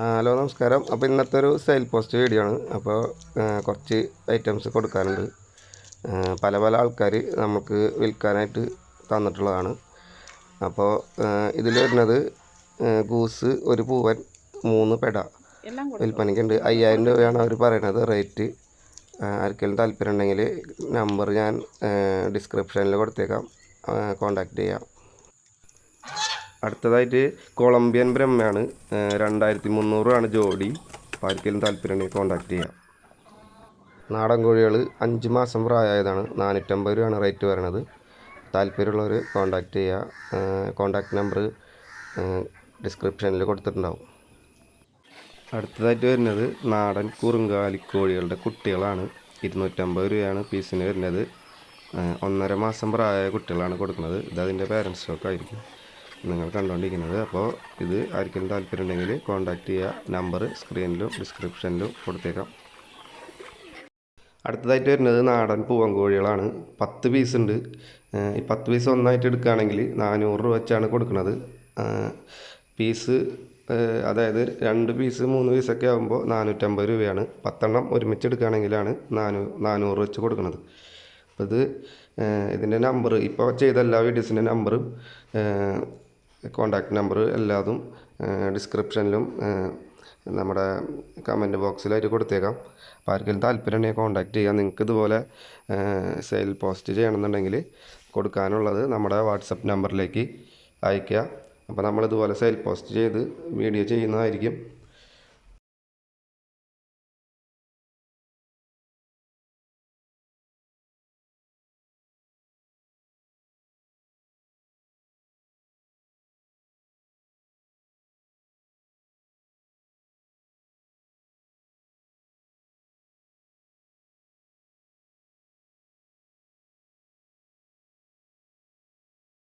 Hello നമസ്കാരം. അപ്പോൾ ഇന്നത്തെ ഒരു സെയിൽ പോസ്റ്റ് വീഡിയോ ആണ്. അപ്പോൾ കുറച്ച് ഐറ്റംസ് കൊടുക്കാനുണ്ട്. പല പല ആൾക്കാർ നമുക്ക് വിൽക്കാനായിട്ട് തന്നിട്ടുള്ളതാണ്. അപ്പോൾ ഇതിൽ വരുന്നത് ഗൂസ് ഒരു പൂവൻ മൂന്ന് പെട വിൽപ്പനയ്ക്കുണ്ട്. അയ്യായിരം രൂപയാണ് അവർ പറയുന്നത് റേറ്റ് ആർക്കെങ്കിലും താല്പര്യം ഉണ്ടെങ്കിൽ നമ്പർ ഞാൻ ഡിസ്ക്രിപ്ഷനിൽ കൊടുത്തേക്കാം. കോണ്ടാക്ട് ചെയ്യാം. അടുത്തതായിട്ട് കൊളംബിയൻ ബ്രഹ്മയാണ്. രണ്ടായിരത്തി മുന്നൂറാണ് ജോഡി. അപ്പോൾ ആർക്കെങ്കിലും താല്പര്യമുണ്ടെങ്കിൽ കോൺടാക്റ്റ് ചെയ്യാം. നാടൻ കോഴികൾ അഞ്ച് മാസം പ്രായമായതാണ്. നാനൂറ്റമ്പത് രൂപയാണ് റേറ്റ് വരുന്നത് താല്പര്യമുള്ളവർ കോൺടാക്റ്റ് ചെയ്യുക കോൺടാക്റ്റ് നമ്പർ ഡിസ്ക്രിപ്ഷനിൽ കൊടുത്തിട്ടുണ്ടാവും. അടുത്തതായിട്ട് വരുന്നത് നാടൻ കുറുങ്കാലിക്കോഴികളുടെ കുട്ടികളാണ്. ഇരുന്നൂറ്റമ്പത് രൂപയാണ് പീസിന് വരുന്നത്. ഒന്നര മാസം പ്രായമായ കുട്ടികളാണ് കൊടുക്കുന്നത്. ഇത് അതിന്റെ പേരൻസ് സ്റ്റോക്ക് ആയിരിക്കും. നിങ്ങൾ കണ്ടുകൊണ്ടിരിക്കുന്നത് അപ്പോൾ ഇത് ആർക്കെങ്കിലും താല്പര്യം ഉണ്ടെങ്കിൽ കോൺടാക്ട് ചെയ്യുക. നമ്പർ സ്ക്രീനിലും ഡിസ്ക്രിപ്ഷനിലും കൊടുത്തേക്കാം. അടുത്തതായിട്ട് വരുന്നത് നാടൻ പൂവൻ കോഴികളാണ് പത്ത് പീസ് ഉണ്ട്. ഈ പത്ത് പീസ് ഒന്നായിട്ട് എടുക്കുകയാണെങ്കിൽ നാനൂറ് രൂപ വെച്ചാണ് കൊടുക്കുന്നത്. പീസ് അതായത് രണ്ട് പീസ് മൂന്ന് പീസൊക്കെ ആകുമ്പോൾ നാനൂറ്റമ്പത് രൂപയാണ്. പത്തെണ്ണം ഒരുമിച്ച് എടുക്കുകയാണെങ്കിലാണ് നാനൂ നാനൂറ് വെച്ച് കൊടുക്കുന്നത്. അപ്പോൾ ഇത് ഇതിന്റെ നമ്പർ ഇപ്പോൾ ചെയ്ത എല്ലാ വീഡിയോസിന്റെ നമ്പറും കോണ്ടാക്ട് നമ്പർ എല്ലാതും ഡിസ്ക്രിപ്ഷനിലും നമ്മുടെ കമന്റ് ബോക്സിലായിട്ട് കൊടുത്തേക്കാം. അപ്പോൾ ആർക്കെങ്കിലും താല്പര്യം ഉണ്ടെങ്കിൽ കോണ്ടാക്ട് ചെയ്യാം. നിങ്ങൾക്ക് ഇതുപോലെ സെയിൽ പോസ്റ്റ് ചെയ്യണമെന്നുണ്ടെങ്കിൽ കൊടുക്കാനുള്ളത് നമ്മുടെ വാട്സപ്പ് നമ്പറിലേക്ക് അയയ്ക്കുക. അപ്പോൾ നമ്മളിതുപോലെ സെയിൽ പോസ്റ്റ് ചെയ്ത് വീഡിയോ ചെയ്യുന്നതായിരിക്കും.